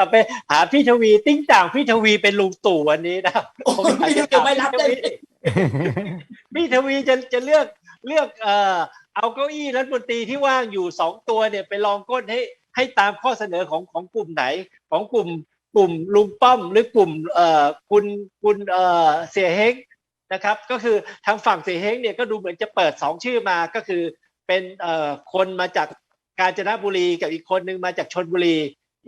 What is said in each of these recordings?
ลับไปหาพี่ทวี ติ้งต่างพี่ทวีเป็นลุงตู่วันนี้นะโอ้ยพี่จะไม่รับได้ไหมพี่ทวีจะจะเลือกเลือกเอ่อเอาเก้าอี้รัฐมนตรีที่ว่างอยู่สองตัวเนี่ยไปลองก้นให้ให้ตามข้อเสนอของของกลุ่มไหน ของกลุ่มกลุ่มลุงป้อมหรือกลุ่มเอ่อคุณคุณเอ่อเสียเฮงนะครับ ก็คือทางฝั่งเสียเฮงเนี่ยก็ดูเหมือนจะเปิดสองชื่อมาก็คือเป็นเอ่อคนมาจากกาญจนบุรีกับอีกคนหนึ่งมาจากชนบุรี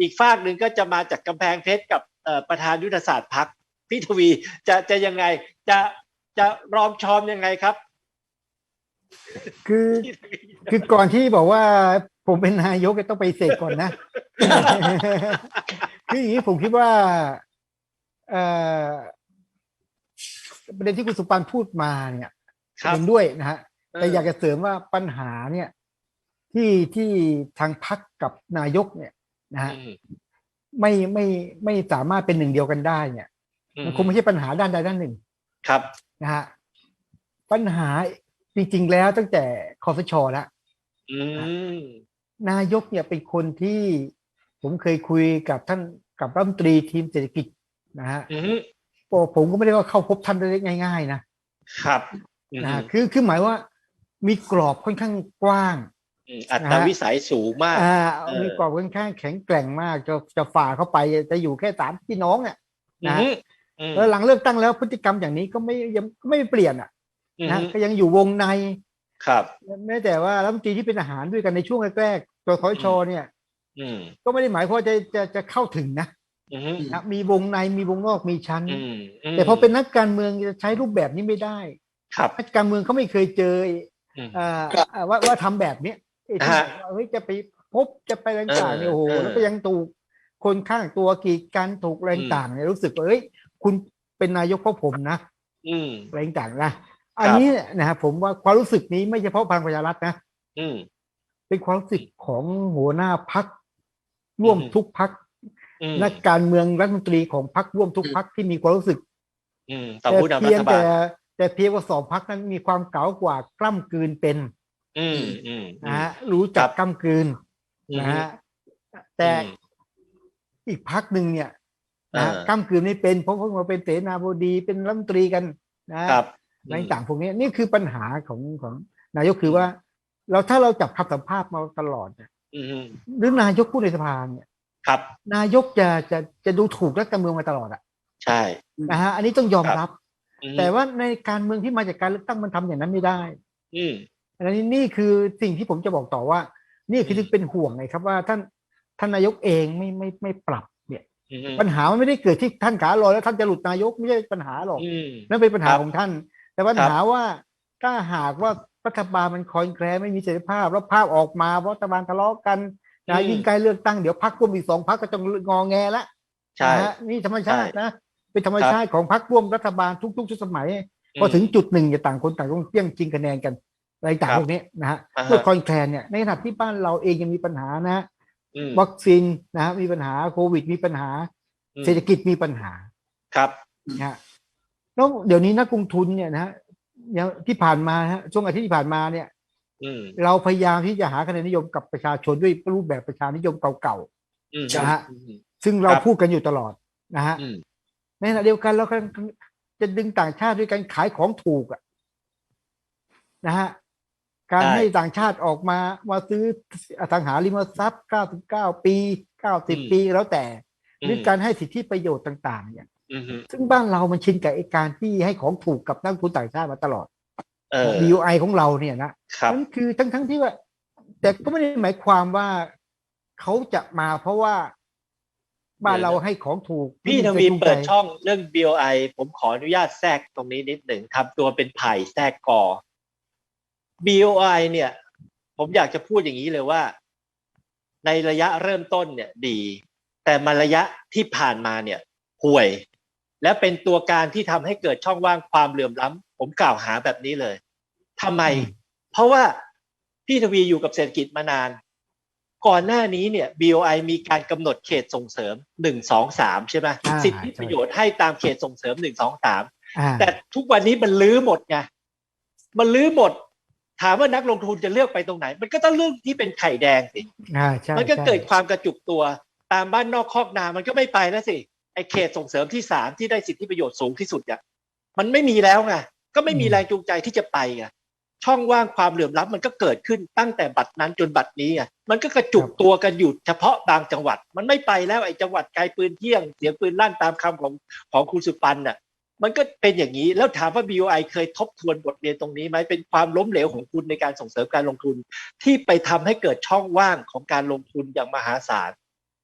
อีกฝากหนึ่งก็จะมาจากกำแพงเพชรกับเอ่อประธานยุทธศาสตร์พักพี่ทวีจะจะยังไงจะจะรอมชอมยังไงครับ คือคือก่อนที่บอกว่าผมเป็นนายกต้องไปเสกก่อนนะคืออย่างนี้ผมคิดว่าเอ่อประเด็นที่คุณสุปันพูดมาเนี่ยครับเห็นด้วยนะฮะแต่อยากจะเสริมว่าปัญหาเนี่ย ที่ที่ทางพักกับนายกเนี่ย นะฮะอืมไม่ไม่ไม่สามารถเป็นหนึ่งเดียวกันได้เนี่ยมันคงไม่ใช่ปัญหาด้านใดด้านหนึ่ง ครับนะฮะปัญหาจริงๆแล้วตั้งแต่คอสชแล้วอืมนายกเนี่ยเป็นคนที่ผมเคยคุยกับท่านกับรัฐมนตรีทีมเศรษฐกิจนะฮะอืมโอ้ผมก็ไม่ได้ว่าเข้าพบท่านได้ง่าย ๆ นะครับอืมนะฮะคือคือหมายว่ามีกรอบค่อนข้างกว้าง อืมอัตราวิสัยสูงมากอ่าเออมีกรอบค่อนข้างแข็งแกร่งมากจะจะฝ่าเข้าไปจะอยู่แค่สามพี่น้องอะนะอืมอืมแล้วหลังเลือกตั้งแล้วพฤติกรรมอย่างนี้ก็ไม่ยังก็ไม่เปลี่ยนอะอืมนะก็ยังอยู่วงในครับแม้แต่ว่ารัฐมนตรีที่เป็นอาหารด้วยกันในช่วงแรกๆตัวคอชเนี่ยอืมก็ไม่ได้หมายความว่าจะจะจะเข้าถึงนะอืมนะมีวงในมีวงนอกมีชั้นอืมมแต่พอเป็นนักการเมืองจะใช้รูปแบบนี้ไม่ได้ ครับนักการเมืองเขาไม่เคยเจออืมอ่าอ่าว่าว่าทำแบบเนี้ย ไอ้ที่ฮะบอกว่าเฮ้ยจะไปพบจะไปอะไรต่างๆเนี่ยเออโอ้โหเออแล้วก็ยังถูกคนข้างตัวกีดกันถูกอะไรต่างๆเนี่ยรู้สึกว่าเอ้ยคุณเป็นนายกเพราะผมนะอืมอะไรต่างๆนะอันนี้นะครับผมว่าความรู้สึกนี้ไม่เฉพาะพลังประชารัฐนะอืมเป็นความรู้สึกของหัวหน้าพักร่วมอืมทุกพักอืมนักการเมืองรัฐมนตรีของพักร่วมทุกพักที่มีความรู้สึกอืมต่อแต่ผู้นำรัเพียงฐบาแต่ลแต่เพียงว่าสองพักนั้นมีความเก๋ากว่ากล้ำกลืนเป็น อืมอืมนะฮะรู้จักครับกล้ำกลืนอืมนะฮะแต่อืมอีกพักหนึ่งเนี่ยนะฮะเออกล้ำกลืนไม่เป็นเพราะพวกเราเป็นเสนาบดีเป็นรัฐมนตรีกันนะฮะครับอะไรต่างพวกนี้นี่คือปัญหาของของนายกคือว่า เราถ้าเราจับคำสัมภาษณ์มาตลอดเนี่ยอืมหรือนายกพูดในสภาเนี่ย ครับ นายกจะจะจะดูถูกรัฐการเมืองมาตลอดอะใช่นะฮะอันนี้ต้องยอมครับรับอืมแต่ว่าในการเมืองที่มาจากการเลือกตั้งมันทำอย่างนั้นไม่ได้ อืมอันนี้นี่คือสิ่งที่ผมจะบอกต่อว่า นี่คือที่เป็นห่วงไงครับว่าท่านท่านนายกเองไม่ไม่ไม่ปรับเนี่ยอืมปัญหามันไม่ได้เกิดที่ท่านขาลอยแล้วท่านจะหลุดนายกไม่ใช่ปัญหาหรอกอืมนั่นเป็นปัญหาครับของท่าน แต่ปัญหาว่าถ้าหากว่ารัฐบาลมันคอนแคลนไม่มีเสรีภาพแล้วภาพออกมาว่ารัฐบาลทะเลาะกันนะยิ่งใกล้เลือกตั้งเดี๋ยวพักร่วมอีกสองพักก็ต้องงอแงละใช่นะฮะนี่ธรรมชาติใช่นะเป็นธรรมชาติของพรรคร่วมรัฐบาลทุกๆชุดสมัยพอถึงจุดหนึ่งจะต่างคนต่างต้องเปี้ยงจริงคะแนนกัน อะไรต่างครับพวกนี้นะฮะอ่าฮะเมื่อคอนแคลนเนี่ยในขณะที่บ้านเราเองยังมีปัญหานะอืมวัคซีนนะฮะมีปัญหาโควิด มีปัญหาอืมเศรษฐกิจมีปัญหาครับนะฮะแล้วเดี๋ยวนี้นักลงทุนเนี่ยนะฮะอย่างที่ผ่านมาฮะช่วงอาทิตย์ที่ผ่านมาเนี่ยอืมเราพยายามที่จะหาคะแนนนิยมกับประชาชนด้วยรูปแบบประชานิยมเก่าอืมนะฮะอืมๆซึ่งเราครับพูดกันอยู่ตลอดนะฮะอืมในขณะเดียวกันเราก็จะดึงต่างชาติด้วยการขายของถูกอะนะฮะ การใช่ให้ต่างชาติออกมามาซื้ออสังหาริมทรัพย์ 99 ปี 90 ปีแล้วแต่ หรือการให้สิทธิประโยชน์ต่างๆเนี่ยอืมซึ่งบ้านเรามันชินกับไอ้การที่ให้ของถูกกับนักลงทุนต่างชาติมาตลอดเออ BOI ของเราเนี่ยนะครับนั่นคือทั้งทั้งที่ว่า แต่ก็ไม่ได้หมายความว่าเขาจะมาเพราะว่าบ้านเราให้ของถูก พี่ทวีเปิดช่องเรื่อง BOI ผมขออนุญาตแทรกตรงนี้นิดหนึ่งทำตัวเป็นไผ่แทรกกอ BOI เนี่ย ผมอยากจะพูดอย่างนี้เลยว่า ในระยะเริ่มต้นเนี่ยดี แต่มาระยะที่ผ่านมาเนี่ยห่วย และเป็นตัวการที่ทำให้เกิดช่องว่างความเหลื่อมล้ำผมกล่าวหาแบบนี้เลยทำไม เพราะว่าพี่ทวีอยู่กับเศรษฐกิจมานาน ก่อนหน้านี้เนี่ย BOI มีการกำหนดเขตส่งเสริมหนึ่งสองสามใช่ไหมอ่าสิทธิประโยชน์ให้ตามเขตส่งเสริมหนึ่งสองสามอ่าแต่ทุกวันนี้มันลื้อหมดไงมันลื้อหมด ถามว่านักลงทุนจะเลือกไปตรงไหน มันก็ต้องเลือกที่เป็นไข่แดงสิอ่าใช่มันก็ใช่เกิดความกระจุกตัว ตามบ้านนอกคอกนา มันก็ไม่ไปแล้วสิไอ้เขตส่งเสริมที่สามที่ได้สิทธิประโยชน์สูงที่สุดอะมันไม่มีแล้วไงก็ไม่มีแรงจูงใจที่จะไปไงช่องว่างความเหลื่อมล้ำมันก็เกิดขึ้นตั้งแต่บัดนั้นจนบัดนี้อะมันก็กระจุกตัวกันอยู่เฉพาะบางจังหวัด มันไม่ไปแล้วไอ้จังหวัดไกลปืนเที่ยง เสียงปืนลั่นตามคำของของคุณสุปันน่ะ มันก็เป็นอย่างนี้ แล้วถามว่า BOI เคยทบทวนบทเรียนตรงนี้ไหมเป็นความล้มเหลวของคุณในการส่งเสริมการลงทุน ที่ไปทำให้เกิดช่องว่างของการลงทุนอย่างมหาศาล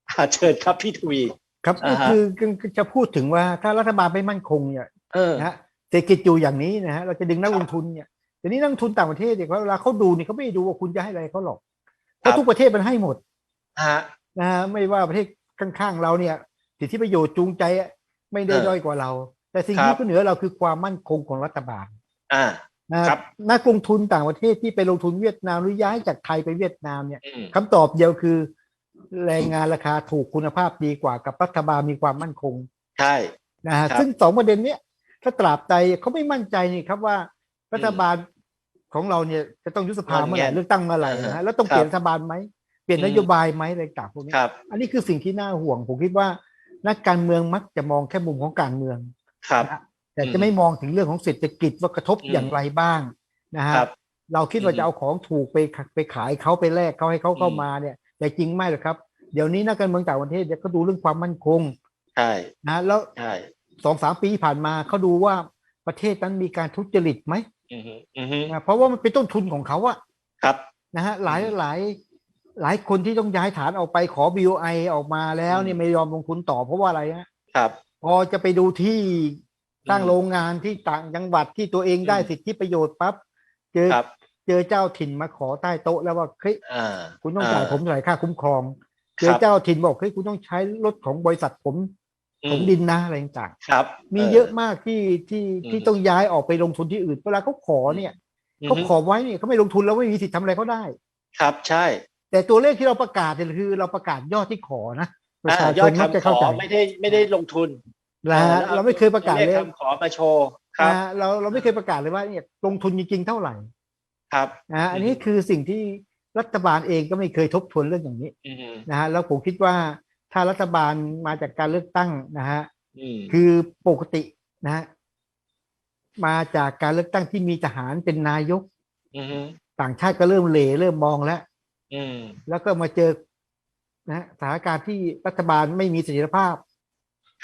อ่าเชิญครับพี่ทวีครับอ่าฮะคือคือคือจะพูดถึงว่าถ้ารัฐบาลไม่มั่นคงเนี่ยเออนะฮะเศรษฐกิจอยู่อย่างนี้นะฮะเราจะดึงนักลงทุนเนี่ยเดี๋ยวนี้นักลงทุนต่างประเทศเนี่ยเวลาเขาดูเนี่ยเขาไม่ได้ดูว่าคุณจะให้อะไรเขาหรอกเพครัราะบทุกประเทศมันให้หมดฮะนะฮะไม่ว่าประเทศข้างๆเราเนี่ยสิทธิประโยชน์จูงใจไม่ได้เออด้อยกว่าเรา แต่สิ่งครัที่บก็เหนือเราคือความมั่นคงของรัฐบาลอ่านะครับนักลงทุนต่างประเทศที่ไปลงทุนเวียดนามหรือย้ายจากไทยไปเวียดนามเนี่ยอืมคำตอบเดียวคือ แรงงานราคาถูกคุณภาพดีกว่ากับรัฐบาลมีความมั่นคง ใช่นะฮะครับซึ่งสองประเด็นเนี้ยถ้าตราบใดเขาไม่มั่นใจนี่ครับว่ารัฐบาลของเราเนี่ยจะต้องยุบสภาเมื่อไหร่งอนแงนเลือกตั้งเมื่อไหร่นะอ่าฮะฮะแล้วต้องครับเปลี่ยนรัฐบาลไหมเปลี่ยนอืมนโยบายไหมอะไรต่างพวกนี้ครับอันนี้คือสิ่งที่น่าห่วงผมคิดว่า นักการเมืองมักจะมองแค่มุมของการเมือง ครับนะฮะแต่อืจะมไม่มองถึงเรื่องของเศรษฐกิจว่ากระทบอืมอย่างไรบ้างนะฮะครับเราคิดว่าอืมจะเอาของถูกไปขไปขายเขาไปแลกเขาให้เขาเข้าอืมมาเนี่ย แต่จริงไม่หรอกครับ เดี๋ยวนี้นักการเมืองต่างประเทศเนี่ยเขาดูเรื่องความมั่นคงใช่นะแล้วใช่สองสามปีที่ผ่านมาเขาดูว่าประเทศนั้นมีการทุจริตไหมอือฮึอือฮึนะเพราะว่ามันเป็นต้นทุนของเขาอะครับนะฮะหลายอืมหลายหลายคนที่ต้องย้ายฐานออกไปขอ BOI ออกมาแล้วอืมเนี่ยไม่ยอมลงทุนต่อเพราะว่าอะไรฮะครับ พอจะไปดูที่สร้างอืมโรงงานที่ต่างจังหวัดที่ตัวเองได้อืมสิทธิประโยชน์ปั๊บเจอครับเจอเจ้าถิ่นมาขอใต้โต๊ะแล้วว่าเฮ้ยอ่าคุณต้องจ่ายผมเท่าไหร่ค่าคุ้มครอง เจคอรับเจ้าถิ่นบอกเฮ้ยคุณต้องใช้รถของบริษัทผมอืผมดินนะอะไรต่างครับๆมีเยอะมากที่ที่ที่อืมต้องย้ายออกไปลงทุนที่อื่นเวลาเขาขอเนี่ยอือเขาฮึขอไว้เนี่ยเขาไม่ลงทุนแล้วไม่มีสิทธิ์ทำอะไรเขาได้ ครับใช่ แต่ตัวเลขที่เราประกาศเนี่ยคือเราประกาศยอดที่ขอนะ ประอ่าชายชอนดมักจะคำขเข้าอใจไม่ได้ไม่ได้ลงทุนนะฮะออเราไม่เคยประกาศเลเลขยคำขอมาโชว์ครับนะฮะเราเราไม่เคยประกาศเลยว่าเนี่ยลงทุนจริงๆเท่าไหร่ ครับนะฮะอันนี้คือสิ่งที่รัฐบาลเองก็ไม่เคยทบทวนเรื่องอย่างนี้อือฮึนะฮะแล้วผมคิดว่าถ้ารัฐบาลมาจากการเลือกตั้งนะฮะอืมคือปกตินะฮะมาจากการเลือกตั้งที่มีทหารเป็นนายกอือฮึต่างชาติก็เริ่มเหลเริ่มมองแล้วอืมแล้วก็มาเจอ นะฮะสถานการณ์ที่รัฐบาลไม่มีเสถียรภาพ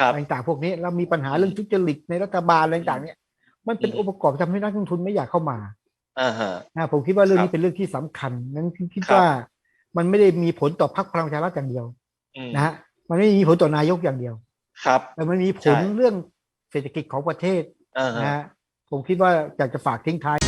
ครับอะไรต่างๆพวกนี้แล้วมีปัญหาเรื่องทุจริตในรัฐบาลอะไรต่างๆเนี่ย มันเป็นอืมองค์ประกอบที่ทำให้นักลงทุนไม่อยากเข้ามาอ่าฮะนะผมคิดว่าเรื่องครันี้บเป็นเรื่องที่สำคัญนั้นคิดครับว่ามันไม่ได้มีผลต่อพรรคพลังประชารัฐอย่างเดียวอืมนะฮะมันไม่ได้มีผลต่อนายกอย่างเดียว ครับ แต่มันมีผลใช่เรื่องเศรษฐกิจของประเทศอ่าฮะนะฮะผมคิดว่าอยากจะฝากทิ้งท้าย